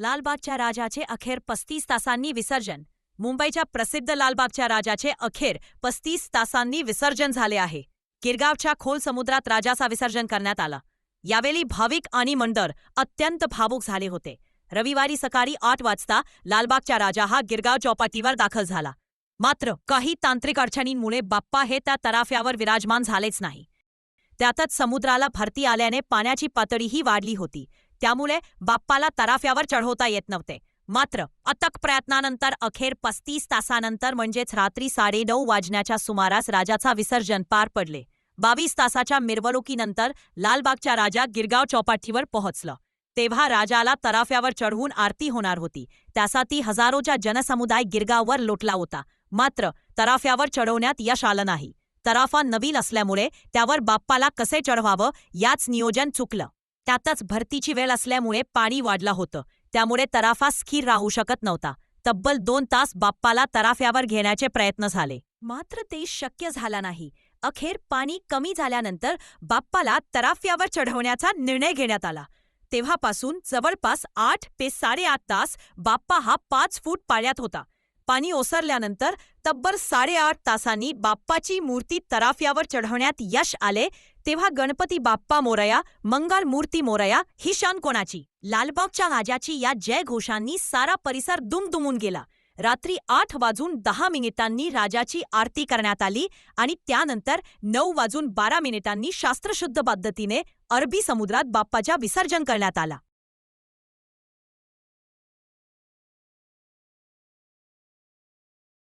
लालबागच्या राजाचे अखेर पस्तीस तासांनी विसर्जन. मुंबईच्या प्रसिद्ध लालबागच्या राजाचे अखेर पस्तीस तासांनी विसर्जन झाले आहे. गिरगावच्या खोल समुद्रात राजाचा विसर्जन करण्यात आला. यावेळी भाविक आणि मंडळ अत्यंत भावूक झाले होते. रविवारी सकाळी आठ वाजता लालबागच्या राजा हा गिरगाव चौपाटीवर दाखल झाला. मात्र काही तांत्रिक अडचणींमुळे बाप्पा हे त्या तराफ्यावर विराजमान झालेच नाही. त्यातच समुद्राला भरती आल्याने पाण्याची पातळीही वाढली होती. त्यामुळे बाप्पाला तराफ्यावर चढवता येत नव्हते. मात्र अथक प्रयत्नानंतर अखेर पस्तीस तासानंतर म्हणजेच रात्री साडेनऊ वाजण्याच्या सुमारास राजाचा विसर्जन पार पडले. बावीस तासाच्या मिरवणुकीनंतर लालबागच्या राजा गिरगाव चौपाटीवर पोहोचलं. तेव्हा राजाला तराफ्यावर चढवून आरती होणार होती. त्यासाठी हजारोचा जनसमुदाय गिरगाववर लोटला होता. मात्र तराफ्यावर चढवण्यात यश आलं नाही. तराफा नवीन असल्यामुळे त्यावर बाप्पाला कसे चढवावं याच नियोजन चुकलं. त्यातच भरतीची वेळ असल्यामुळे पाणी वाढलं होतं. त्यामुळे तराफा स्थिर राहू शकत नव्हता. तब्बल दोन तास बाप्पाला तराफ्यावर घेण्याचे प्रयत्न झाले. मात्र ते शक्य झाला नाही. अखेर पाणी कमी झाल्यानंतर बाप्पाला तराफ्यावर चढवण्याचा निर्णय घेण्यात आला. तेव्हापासून जवळपास आठ ते साडेआठ तास बाप्पा हा पाच फूट पाण्यात होता. पाणी ओसरल्यानंतर तब्बल साडेआठ तासांनी बाप्पाची मूर्ती तराफ्यावर चढवण्यात यश आले तेव्हा गणपती बाप्पा मोरया मंगल मूर्ती मोरया ही शान कोणाची? लालबागच्या राजाची या जय घोषांनी सारा परिसर दुमदुमून गेला. रात्री आठ वाजून दहा मिनिटांनी राजाची आरती करण्यात आली आणि त्यानंतर नऊ वाजून बारा मिनिटांनी शास्त्रशुद्ध पद्धतीने अरबी समुद्रात बाप्पाच्या विसर्जन करण्यात आला.